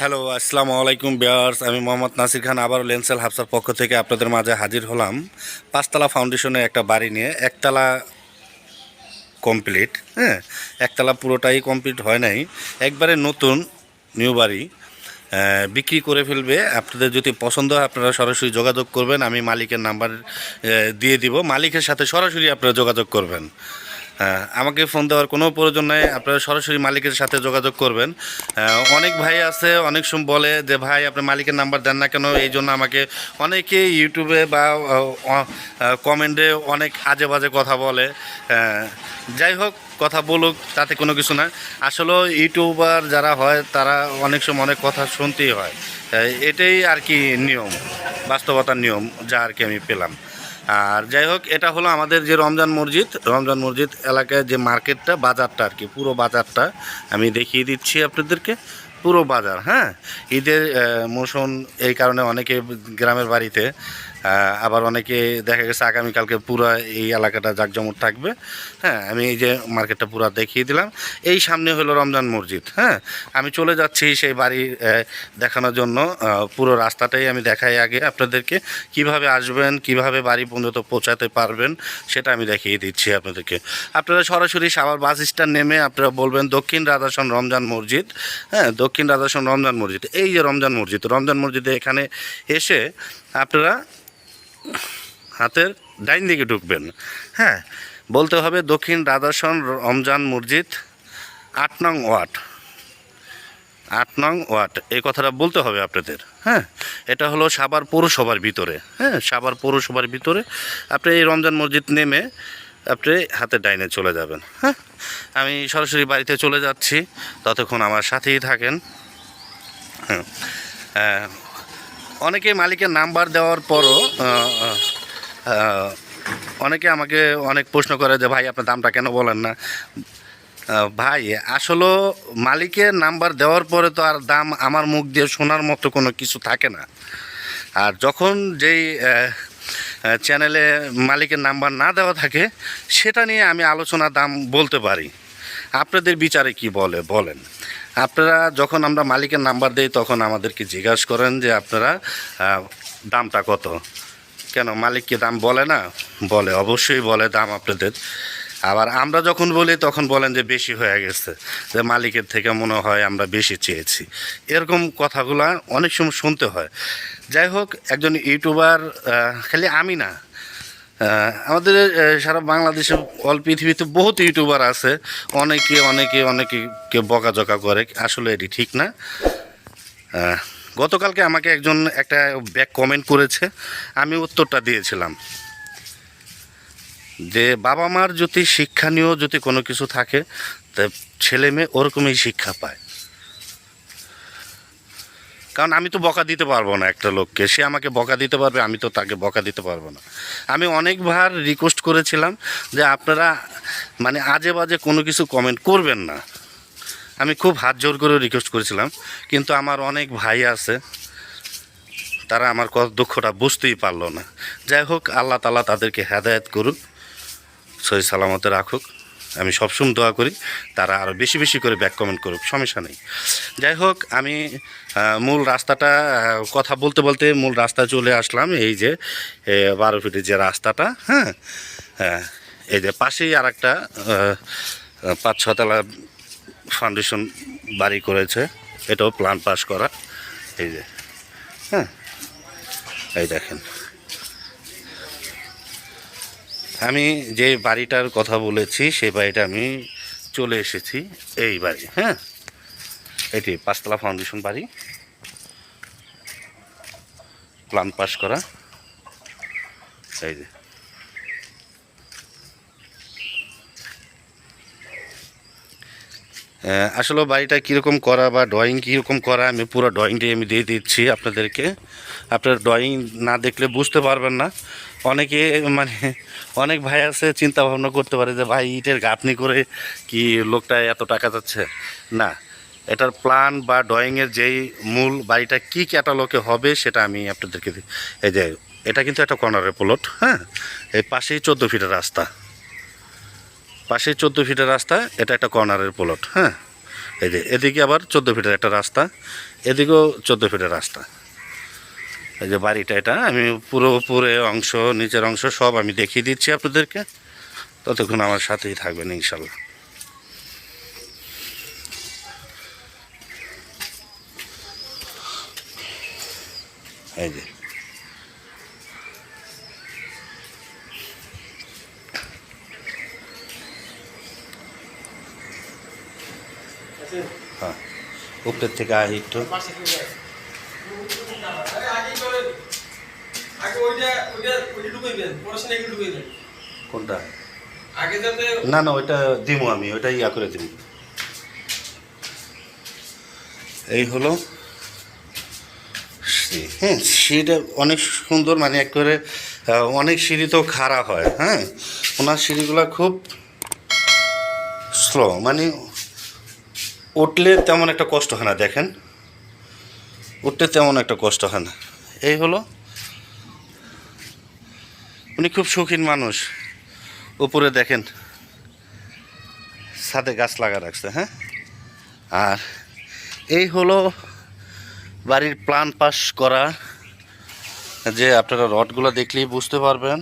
Hello আসসালামু আলাইকুম বিয়ার্স আমি মোহাম্মদ নাসির খান, আবারও লেন্সেল হাফসার পক্ষ থেকে আপনাদের মাঝে হাজির হলাম। পাঁচতলা ফাউন্ডেশনের একটা বাড়ি নিয়ে, একতলা কমপ্লিট হ্যাঁ? একতলা পুরোটাই কমপ্লিট হয় নাই। একবারে নতুন নিউ বাড়ি বিক্রি করে ফেলবে। আপনাদের যদি পছন্দ হয়, আপনারা সরাসরি যোগাযোগ করবেন। আমি মালিকের নাম্বার দিয়ে দিব। মালিকের সাথে সরাসরি আপনারা যোগাযোগ করবেন। আমাকে ফোন দেওয়ার কোনো প্রয়োজন নাই। আপনারা সরাসরি মালিকের সাথে যোগাযোগ করবেন। অনেক ভাই আছে, অনেক সময় বলে যে, ভাই আপনি মালিকের নাম্বার দেন না কেন? এই জন্য আমাকে অনেকে ইউটিউবে বা কমেন্টে অনেক আজে বাজে কথা বলে। যাই হোক, কথা বলুক, তাতে কোনো কিছু না। আসলে ইউটিউবার যারা হয়, তারা অনেক সময় অনেক কথা শুনতেই হয়। এটাই আর কি নিয়ম, বাস্তবতার নিয়ম, যা আর কি আমি পেলাম। আর যাই হোক, এটা হলো আমাদের যে রমজান মসজিদ। রমজান মসজিদ এলাকায় যে মার্কেটটা, বাজারটা আর কি, পুরো বাজারটা আমি দেখিয়ে দিচ্ছি আপনাদেরকে। পুরো বাজার হ্যাঁ? ঈদের মৌসুম এই কারণে অনেকে গ্রামের বাড়িতে আবার অনেকে দেখা গেছে আগামীকালকে পুরো এই এলাকাটা জাঁকজমট থাকবে। হ্যাঁ আমি এই যে মার্কেটটা পুরো দেখিয়ে দিলাম। এই সামনে হলো রমজান মসজিদ হ্যাঁ? আমি চলে যাচ্ছি সেই বাড়ি দেখানোর জন্য। পুরো রাস্তাটাই আমি দেখাই আগে আপনাদেরকে। কীভাবে আসবেন, কীভাবে বাড়ি পর্যন্ত পৌঁছাতে পারবেন, সেটা আমি দেখিয়ে দিচ্ছি আপনাদেরকে। আপনারা সরাসরি সাভার বাস স্ট্যান্ড নেমে আপনারা বলবেন, দক্ষিণ রাজাসন রমজান মসজিদ। হ্যাঁ দক্ষিণ রাজাসন রমজান মসজিদ। এই যে রমজান মসজিদ, রমজান মসজিদে এখানে এসে আপনারা হাতের ডাইন দিকে ঢুকবেন। হ্যাঁ বলতে হবে দক্ষিণ রাধাসন রমজান মসজিদ, আট নং ওয়ার্ড। আট নং ওয়ার্ড, এই কথাটা বলতে হবে আপনাদের। হ্যাঁ এটা হলো সাবার পৌরসভার ভিতরে। হ্যাঁ সাবার পৌরসভার ভিতরে আপনি এই রমজান মসজিদ নেমে আপনি হাতে ডাইনে চলে যাবেন। হ্যাঁ আমি সরাসরি বাড়িতে চলে যাচ্ছি, ততক্ষণ আমার সাথেই থাকেন। হ্যাঁ অনেকে মালিকের নাম্বার দেওয়ার পরও অনেকে আমাকে অনেক প্রশ্ন করে যে, ভাই, আপনার দামটা কেন বলেন না? ভাই, আসলে মালিকের নাম্বার দেওয়ার পরে তো আর দাম আমার মুখ দিয়ে শোনার মতো কোনো কিছু থাকে না। আর যখন যেই চ্যানেলে মালিকের নাম্বার না দেওয়া থাকে, সেটা নিয়ে আমি আলোচনা দাম বলতে পারি। আপনাদের বিচারে কি বলে, বলেন? আপনারা যখন আমরা মালিকের নাম্বার দেই, তখন আমাদেরকে জিজ্ঞাসা করেন যে আপনারা দামটা কত? কেন মালিককে দাম বলে না? বলে, অবশ্যই বলে দাম আপনাদের। আবার আমরা যখন বলি, তখন বলেন যে বেশি হয়ে গেছে, যে মালিকের থেকে মনে হয় আমরা বেশি চেয়েছি। এরকম কথাগুলা অনেক সময় শুনতে হয়। যাই হোক, একজন ইউটিউবার খালি আমি না আমাদের সারা বাংলাদেশে অল পৃথিবীতে বহুত ইউটিউবার আছে। অনেকে অনেকে অনেকে বকাঝকা করে। আসলে এটি ঠিক না। গতকালকে আমাকে একজন একটা ব্যাক কমেন্ট করেছে। আমি উত্তরটা দিয়েছিলাম। যে বাবা মার যদি শিক্ষা নিয়েও যদি কোনো কিছু থাকে, তা ছেলে মেয়ে ওরকমই শিক্ষা পায়। কারণ আমি তো বকা দিতে পারব না একটা লোককে। সে আমাকে বকা দিতে পারবে, আমি তো তাকে বকা দিতে পারব না। আমি অনেকবার রিকোয়েস্ট করেছিলাম যে আপনারা মানে আজে বাজে কোনো কিছু কমেন্ট করবেন না। আমি খুব হাত জোর করে রিকোয়েস্ট করেছিলাম, কিন্তু আমার অনেক ভাই আছে, তারা আমার কত দুঃখটা বুঝতেই পারল না। যাই হোক, আল্লাহ তালা তাদেরকে হেদায়েত করুক, সহি সালামতে রাখুক। আমি সবসময় দোয়া করি, তারা আরও বেশি বেশি করে ব্যাক কমেন্ট করুক, সমস্যা নেই। যাই হোক, আমি মূল রাস্তাটা কথা বলতে বলতে মূল রাস্তায় চলে আসলাম, এই যে বারো ফিটের যে রাস্তাটা হ্যাঁ? হ্যাঁ এই যে পাশেই আর একটা পাঁচ ছতলা ফাউন্ডেশন বাড়ি করেছে, এটাও প্ল্যান পাস করা, এই যে হ্যাঁ? এই দেখেন। আমি যে বাড়িটার কথা বলেছি, সেই বাড়িটা আমি চলে এসেছি এই বাড়ি হ্যাঁ? এটি পাঁচতলা ফাউন্ডেশন বাড়ি। প্লান পাস করা। এই যে। আসলে বাড়িটা কীরকম করা বা ড্রয়িং কীরকম করা, আমি পুরো ড্রয়িংটাই আমি দিয়ে দিচ্ছি আপনাদেরকে। আপনার ড্রয়িং না দেখলে বুঝতে পারবেন না। অনেকে মানে অনেক ভাই আছে চিন্তা ভাবনা করতে পারে যে, ভাই, ইটের গাঁথনি করে কি লোকটা এত টাকা যাচ্ছে? না, এটার প্ল্যান বা ড্রয়িংয়ের যেই মূল বাড়িটা কী ক্যাটালগে হবে সেটা আমি আপনাদেরকে এই যে, এটা কিন্তু একটা কর্নারের প্লট হ্যাঁ? এই পাশেই চোদ্দ ফিটের রাস্তা। পাশে চোদ্দ ফিটের রাস্তা, এটা একটা কর্নারের প্লট হ্যাঁ? এই যে, এদিকে আবার চোদ্দ ফিটের একটা রাস্তা, এদিকেও চোদ্দ ফিটের রাস্তা। এই যে বাড়িটা এটা, আমি পুরো পুরো অংশ, নিচের অংশ সব আমি দেখিয়ে দিচ্ছি আপনাদেরকে। ততক্ষণ আমার সাথেই থাকবেন, ইনশাল্লাহ। এই যে হ্যাঁ উপরের থেকে আহি একটু আগে ওইটা ওইটা ওইটা ঢুকাইবেন পড়াশোনা এগুলো ঢুকাইবেন কোনটা? না না ওইটা দিব আমি ওইটা ইয়া করে দিব এই হলো। হ্যাঁ সিঁড়িটা অনেক সুন্দর মানে একেবারে আহ, অনেক সিঁড়ি তো খাড়া হয় হ্যাঁ? ওনার সিঁড়িগুলো খুব স্লো মানে উঠলে তেমন একটা কষ্ট হয় না, দেখেন। উঠতে তেমন একটা কষ্ট হয় না। এই হলো উনি খুব শৌখিন মানুষ। উপরে দেখেন, ছাদে গাছ লাগা রাখছে হ্যাঁ? আর এই হলো বাড়ির প্লান পাস করা। যে আপনারা রডগুলো দেখলেই বুঝতে পারবেন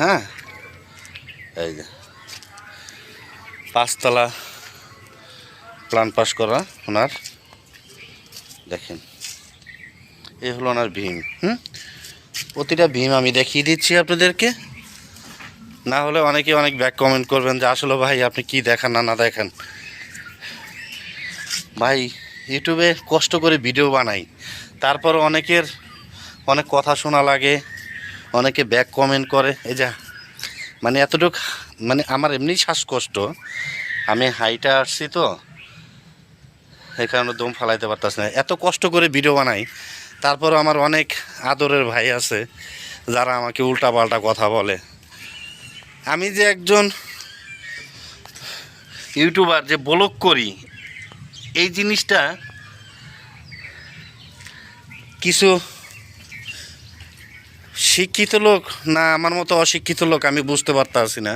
হ্যাঁ? এই যে, পাঁচতলা প্ল্যান পাস করা ওনার। দেখেন। এ হলো ওনার ভীম, হুম? প্রতিটা ভীম আমি দেখিয়ে দিচ্ছি আপনাদেরকে। না হলে অনেকে অনেক ব্যাক কমেন্ট করবেন যে, আসলে ভাই, আপনি কি দেখান না না দেখেন? ভাই, ইউটিউবে কষ্ট করে ভিডিও বানাই। তারপর অনেকের অনেক কথা শোনা লাগে, অনেকে ব্যাক কমেন্ট করে। এই যা মানে এতটুক মানে আমার এমনি শ্বাসকষ্ট। আমি হাইটা আসছি তো। এই কারণে দম ফালাইতে পারতাস না। এত কষ্ট করে ভিডিও বানাই, তারপরও আমার অনেক আদরের ভাই আছে, যারা আমাকে উল্টা পাল্টা কথা বলে। আমি যে একজন ইউটিউবার যে ব্লগ করি, এই জিনিসটা কিছু শিক্ষিত লোক না আমার মতো অশিক্ষিত লোক আমি বুঝতে পারতাছি না।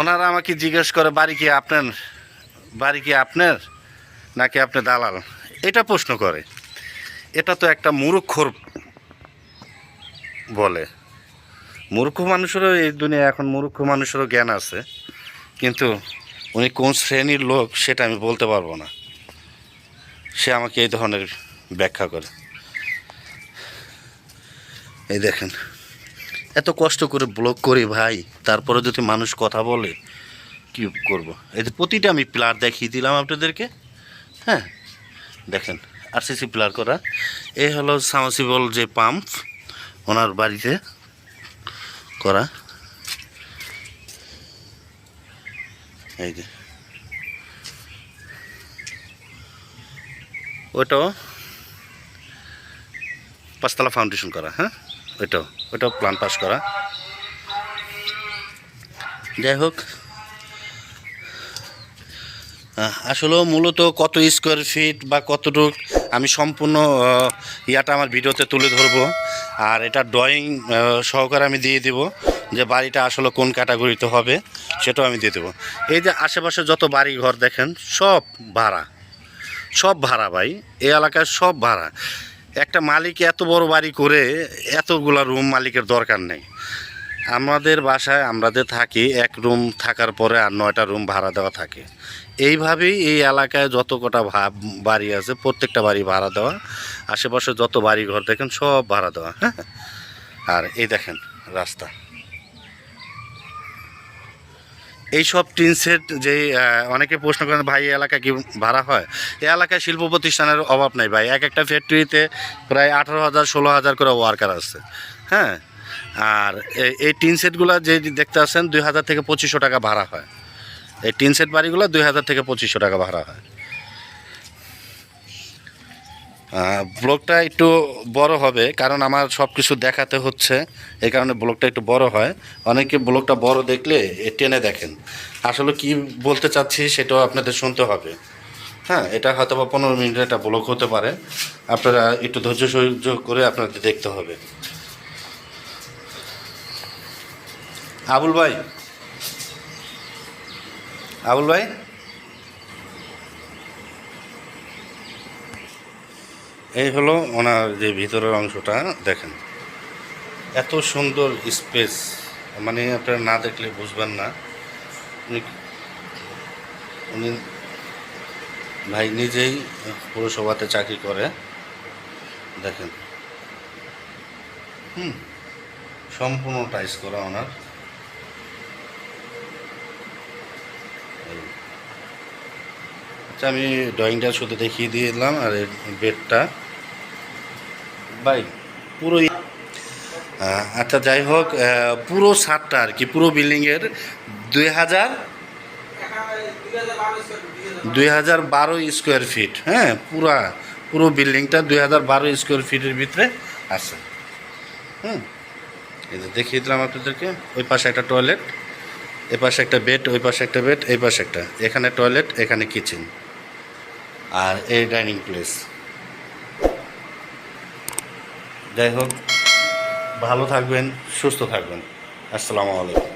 ওনারা আমাকে জিজ্ঞেস করে, বাড়ি কি আপনার বাড়ি কি আপনার নাকি আপনি দালাল? এটা প্রশ্ন করে। এটা তো একটা মূর্খর বলে। মূর্খ মানুষেরও এই দুনিয়া এখন মূর্খ মানুষেরও জ্ঞান আছে। কিন্তু উনি কোন শ্রেণির লোক সেটা আমি বলতে পারব না। সে আমাকে এই ধরনের ব্যাখ্যা করে। এই দেখেন, এত কষ্ট করে ব্লগ করি ভাই, তারপরে যদি মানুষ কথা বলে কি করব। যে প্রতিটা আমি প্লার দেখিয়ে দিলাম আপনাদেরকে। হ্যাঁ দেখেন, আরসিসি প্লার করা। এই হলো সামসিবল যে পাম্প ওনার বাড়িতে করা। এই যে। ওইটাও পাঁচতলা ফাউন্ডেশন করা হ্যাঁ? ওইটাও ওইটাও প্ল্যান পাস করা। যাই হোক আহ, আসলেও মূলত কত স্কোয়ার ফিট বা কতটুক আমি সম্পূর্ণ ইয়াটা আমার ভিডিওতে তুলে ধরবো। আর এটা ড্রয়িং সহকারে আমি দিয়ে দেবো যে বাড়িটা আসলে কোন ক্যাটাগরিতে হবে সেটাও আমি দিয়ে দেবো। এই যে আশেপাশে যত বাড়ি ঘর দেখেন সব ভাড়া। সব ভাড়া ভাই এই এলাকায় সব ভাড়া। একটা মালিক এত বড় বাড়ি করে এতগুলা রুম মালিকের দরকার নেই। আমাদের বাসায় আমাদের থাকি এক রুম থাকার পরে আর নয়টা রুম ভাড়া দেওয়া থাকে। এইভাবেই এই এলাকায় যত কটা বাড়ি আছে, প্রত্যেকটা বাড়ি ভাড়া দেওয়া। আশেপাশে যত বাড়ি ঘর দেখেন, সব ভাড়া দেওয়া হ্যাঁ? আর এই দেখেন রাস্তা। এই সব টিন সেট যে অনেকে প্রশ্ন করেন, ভাই এলাকা কি ভাড়া হয়? এই এলাকায় শিল্প প্রতিষ্ঠানের অভাব নেই, ভাই। এক একটা ফ্যাক্টরিতে প্রায় আঠারো হাজার, ষোলো হাজার করে ওয়ার্কার আছে হ্যাঁ? আর এই টিন সেটগুলো যে দেখতে আসেন দুই হাজার থেকে পঁচিশশো টাকা ভাড়া হয়। এই টিন সেট বাড়িগুলো দুই হাজার থেকে পঁচিশশো টাকা ভাড়া হয়। ব্লগটা একটু বড় হবে, কারণ আমার সব কিছু দেখাতে হচ্ছে, এই কারণে ব্লগটা একটু বড় হয়। অনেকে ব্লগটা বড় দেখলে এ টেনে দেখেন। আসলে কি বলতে চাচ্ছি সেটাও আপনাদের শুনতে হবে। হ্যাঁ এটা হয়তো বা পনেরো মিনিটের একটা ব্লগ হতে পারে। আপনারা একটু ধৈর্য সহ্য করে আপনাদের দেখতে হবে। আবুল ভাই আবুল ভাই? এই হলো ওনার যে ভিতরের অংশটা, দেখেন। এত সুন্দর স্পেস মানে আপনারা না দেখলে বুঝবেন না। উনি ভাই নিজেই পৌরসভাতে চাকরি করে, দেখেন। হুম, সম্পূর্ণ টাইস করা ওনার। আচ্ছা আমি ড্রয়িংটা শুধু দেখিয়ে দিয়ে দিলাম আর বেডটা। বাই পুরো আচ্ছা যাই হোক পুরো ছাদটা আর কি, পুরো বিল্ডিংয়ের দুই হাজার দুই হাজার বারো স্কোয়ার ফিট হ্যাঁ পুরা, পুরো বিল্ডিংটা দুই হাজার বারো স্কোয়ার ফিটের ভিতরে আছে। হুম যে দেখিয়ে দিলাম আপনাদেরকে, ওই পাশে একটা টয়লেট এ পাশে একটা বেড ওই পাশে একটা বেড এই পাশে একটা, এখানে টয়লেট এখানে কিচেন আর এই ডাইনিং প্লেস। যাই হোক ভালো থাকবেন সুস্থ থাকবেন। আসসালামু আলাইকুম।